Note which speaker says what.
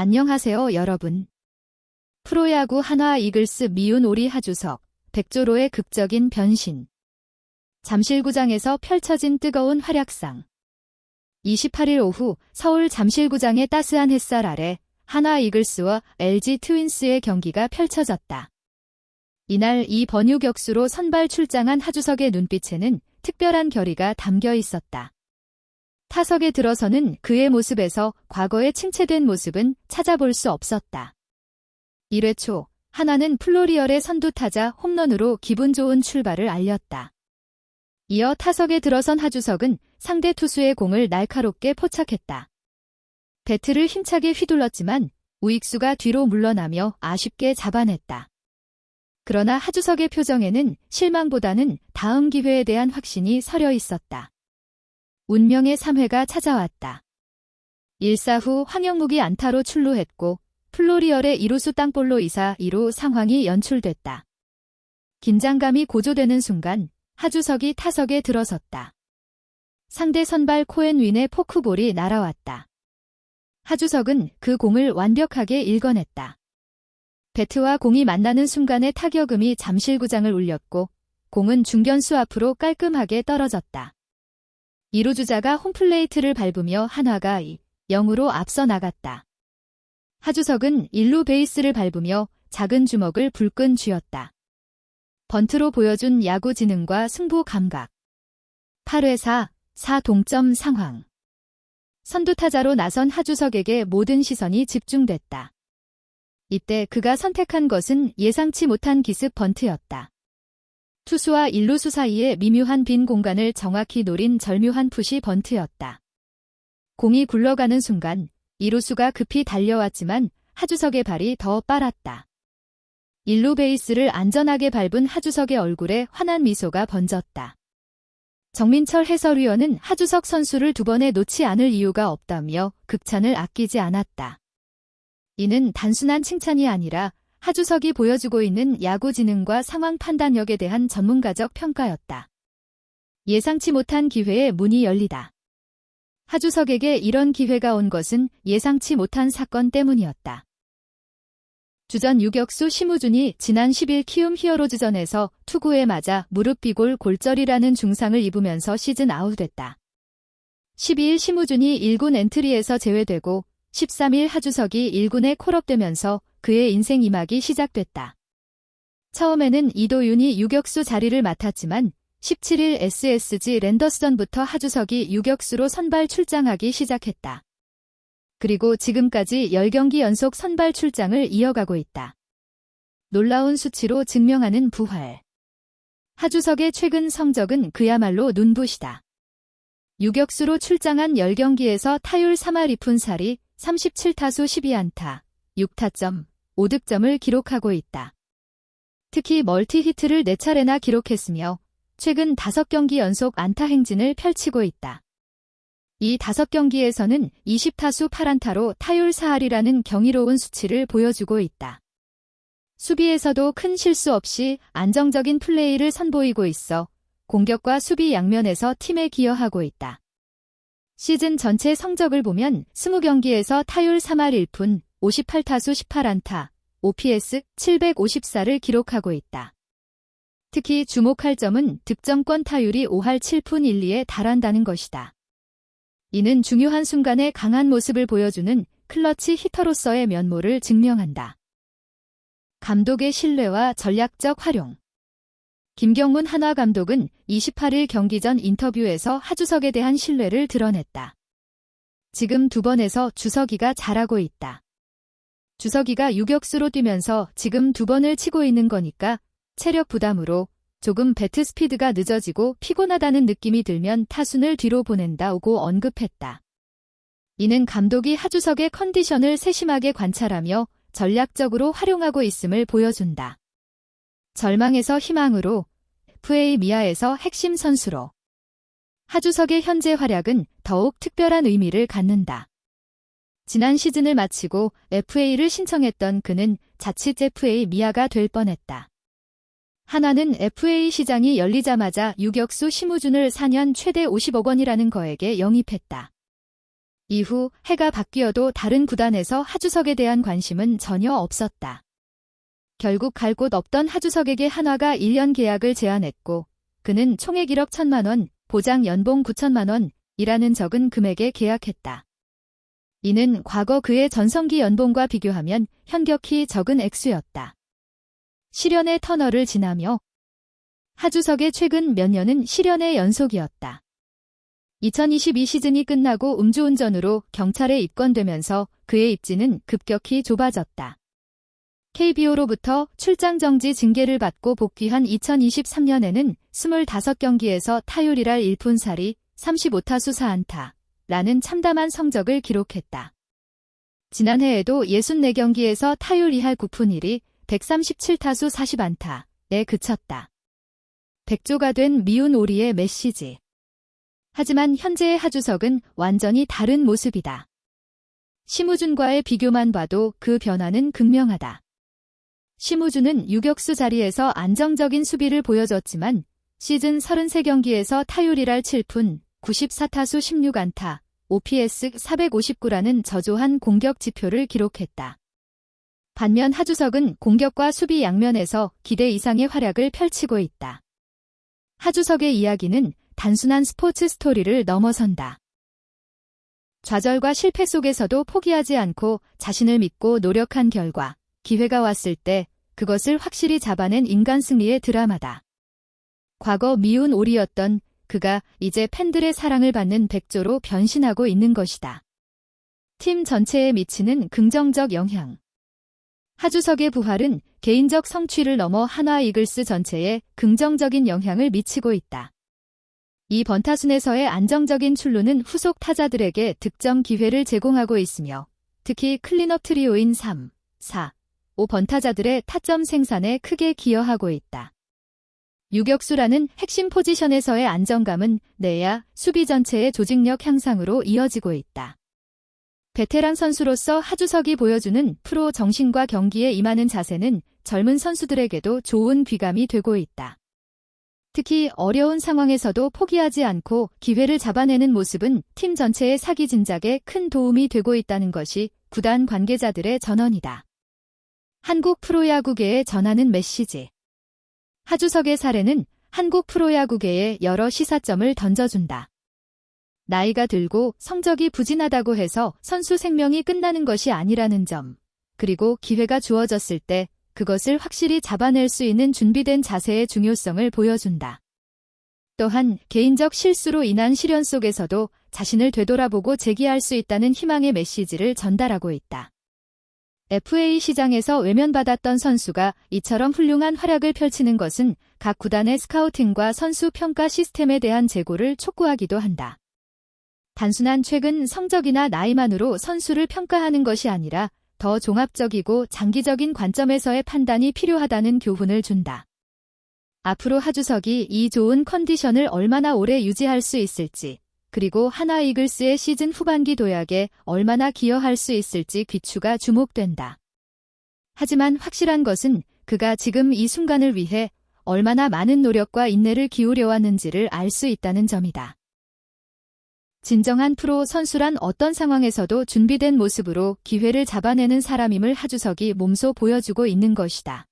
Speaker 1: 안녕하세요, 여러분. 프로야구 한화 이글스 미운 오리 하주석, 백조로의 극적인 변신. 잠실구장에서 펼쳐진 뜨거운 활약상. 28일 오후 서울 잠실구장의 따스한 햇살 아래 한화 이글스와 LG 트윈스의 경기가 펼쳐졌다. 이날 이 번유 격수로 선발 출장한 하주석의 눈빛에는 특별한 결의가 담겨 있었다. 타석에 들어서는 그의 모습에서 과거에 침체된 모습은 찾아볼 수 없었다. 1회 초, 하나는 플로리얼의 선두타자 홈런으로 기분 좋은 출발을 알렸다. 이어 타석에 들어선 하주석은 상대 투수의 공을 날카롭게 포착했다. 배트를 힘차게 휘둘렀지만 우익수가 뒤로 물러나며 아쉽게 잡아냈다. 그러나 하주석의 표정에는 실망보다는 다음 기회에 대한 확신이 서려 있었다. 운명의 3회가 찾아왔다. 1사 후 황영묵이 안타로 출루했고 플로리얼의 2루수 땅볼로 이사 2루 상황이 연출됐다. 긴장감이 고조되는 순간 하주석이 타석에 들어섰다. 상대 선발 코엔 윈의 포크볼이 날아왔다. 하주석은 그 공을 완벽하게 읽어냈다. 배트와 공이 만나는 순간의 타격음이 잠실구장을 울렸고 공은 중견수 앞으로 깔끔하게 떨어졌다. 2루 주자가 홈플레이트를 밟으며 한화가 2, 0으로 앞서 나갔다. 하주석은 1루 베이스를 밟으며 작은 주먹을 불끈 쥐었다. 번트로 보여준 야구 지능과 승부 감각. 8회 4, 4 동점 상황. 선두타자로 나선 하주석에게 모든 시선이 집중됐다. 이때 그가 선택한 것은 예상치 못한 기습 번트였다. 투수와 일루수 사이의 미묘한 빈 공간을 정확히 노린 절묘한 푸시 번트였다. 공이 굴러가는 순간 이루수가 급히 달려왔지만 하주석의 발이 더 빨았다. 일루 베이스를 안전하게 밟은 하주석의 얼굴에 환한 미소가 번졌다. 정민철 해설위원은 하주석 선수를 두 번에 놓지 않을 이유가 없다며 극찬을 아끼지 않았다. 이는 단순한 칭찬이 아니라 하주석이 보여주고 있는 야구 지능과 상황 판단력에 대한 전문가적 평가였다. 예상치 못한 기회에 문이 열리다. 하주석에게 이런 기회가 온 것은 예상치 못한 사건 때문이었다. 주전 유격수 심우준이 지난 10일 키움 히어로즈전에서 투구에 맞아 무릎 비골 골절이라는 중상을 입으면서 시즌 아웃됐다. 12일 심우준이 1군 엔트리에서 제외되고 13일 하주석이 1군에 콜업되면서 그의 인생 이막이 시작됐다. 처음에는 이도윤이 유격수 자리를 맡았지만 17일 SSG 랜더스전부터 하주석이 유격수로 선발 출장하기 시작했다. 그리고 지금까지 10경기 연속 선발 출장을 이어가고 있다. 놀라운 수치로 증명하는 부활. 하주석의 최근 성적은 그야말로 눈부시다. 유격수로 출장한 10경기에서 타율 3할 2푼 살이 37타수 12안타, 6타점, 5득점을 기록하고 있다. 특히 멀티 히트를 4차례나 기록했으며 최근 5경기 연속 안타 행진을 펼치고 있다. 이 5경기에서는 20타수 8안타로 타율 4할이라는 경이로운 수치를 보여주고 있다. 수비에서도 큰 실수 없이 안정적인 플레이를 선보이고 있어 공격과 수비 양면에서 팀에 기여하고 있다. 시즌 전체 성적을 보면 20경기에서 타율 3할 1푼, 58타수 18안타, OPS 754를 기록하고 있다. 특히 주목할 점은 득점권 타율이 5할 7푼 1, 2에 달한다는 것이다. 이는 중요한 순간에 강한 모습을 보여주는 클러치 히터로서의 면모를 증명한다. 감독의 신뢰와 전략적 활용 김경문 한화 감독은 28일 경기 전 인터뷰에서 하주석에 대한 신뢰를 드러냈다. 지금 두 번에서 주석이가 잘하고 있다. 주석이가 유격수로 뛰면서 지금 두 번을 치고 있는 거니까 체력 부담으로 조금 배트 스피드가 늦어지고 피곤하다는 느낌이 들면 타순을 뒤로 보낸다고 언급했다. 이는 감독이 하주석의 컨디션을 세심하게 관찰하며 전략적으로 활용하고 있음을 보여준다. 절망에서 희망으로 FA 미아에서 핵심 선수로 하주석의 현재 활약은 더욱 특별한 의미를 갖는다. 지난 시즌을 마치고 FA를 신청했던 그는 자칫 FA 미아가 될 뻔했다. 하나는 FA 시장이 열리자마자 유격수 심우준을 4년 최대 50억 원이라는 거액에 영입했다. 이후 해가 바뀌어도 다른 구단에서 하주석에 대한 관심은 전혀 없었다. 결국 갈 곳 없던 하주석에게 한화가 1년 계약을 제안했고 그는 총액 1억 1천만 원, 보장 연봉 9천만 원이라는 적은 금액에 계약했다. 이는 과거 그의 전성기 연봉과 비교하면 현격히 적은 액수였다. 실연의 터널을 지나며 하주석의 최근 몇 년은 실연의 연속이었다. 2022 시즌이 끝나고 음주운전으로 경찰에 입건되면서 그의 입지는 급격히 좁아졌다. KBO로부터 출장 정지 징계를 받고 복귀한 2023년에는 25경기에서 타율이랄 1푼살이 35타수 4안타 라는 참담한 성적을 기록했다. 지난해에도 64경기에서 타율 2할 9푼 1이 137타수 40안타에 그쳤다. 백조가 된 미운 오리의 메시지. 하지만 현재의 하주석은 완전히 다른 모습이다. 심우준과의 비교만 봐도 그 변화는 극명하다. 심우준은 유격수 자리에서 안정적인 수비를 보여줬지만 시즌 33경기에서 타율이랄 7푼, 94타수 16안타, OPS 459라는 저조한 공격 지표를 기록했다. 반면 하주석은 공격과 수비 양면에서 기대 이상의 활약을 펼치고 있다. 하주석의 이야기는 단순한 스포츠 스토리를 넘어선다. 좌절과 실패 속에서도 포기하지 않고 자신을 믿고 노력한 결과 기회가 왔을 때 그것을 확실히 잡아낸 인간 승리의 드라마다. 과거 미운 오리였던 그가 이제 팬들의 사랑을 받는 백조로 변신하고 있는 것이다. 팀 전체에 미치는 긍정적 영향. 하주석의 부활은 개인적 성취를 넘어 한화 이글스 전체에 긍정적인 영향을 미치고 있다. 이 번타순에서의 안정적인 출루는 후속 타자들에게 득점 기회를 제공하고 있으며 특히 클린업 트리오인 3, 4, 5 번타자들의 타점 생산에 크게 기여하고 있다. 유격수라는 핵심 포지션에서의 안정감은 내야 수비 전체의 조직력 향상으로 이어지고 있다. 베테랑 선수로서 하주석이 보여주는 프로 정신과 경기에 임하는 자세는 젊은 선수들에게도 좋은 귀감이 되고 있다. 특히 어려운 상황에서도 포기하지 않고 기회를 잡아내는 모습은 팀 전체의 사기 진작에 큰 도움이 되고 있다는 것이 구단 관계자들의 전언이다. 한국 프로야구계에 전하는 메시지. 하주석의 사례는 한국 프로야구계에 여러 시사점을 던져준다. 나이가 들고 성적이 부진하다고 해서 선수 생명이 끝나는 것이 아니라는 점, 그리고 기회가 주어졌을 때 그것을 확실히 잡아낼 수 있는 준비된 자세의 중요성을 보여준다. 또한 개인적 실수로 인한 시련 속에서도 자신을 되돌아보고 재기할 수 있다는 희망의 메시지를 전달하고 있다. FA 시장에서 외면받았던 선수가 이처럼 훌륭한 활약을 펼치는 것은 각 구단의 스카우팅과 선수 평가 시스템에 대한 재고를 촉구하기도 한다. 단순한 최근 성적이나 나이만으로 선수를 평가하는 것이 아니라 더 종합적이고 장기적인 관점에서의 판단이 필요하다는 교훈을 준다. 앞으로 하주석이 이 좋은 컨디션을 얼마나 오래 유지할 수 있을지, 그리고 하나 이글스의 시즌 후반기 도약에 얼마나 기여할 수 있을지 귀추가 주목된다. 하지만 확실한 것은 그가 지금 이 순간을 위해 얼마나 많은 노력과 인내를 기울여 왔는지를 알 수 있다는 점이다. 진정한 프로 선수란 어떤 상황에서도 준비된 모습으로 기회를 잡아내는 사람임을 하주석이 몸소 보여주고 있는 것이다.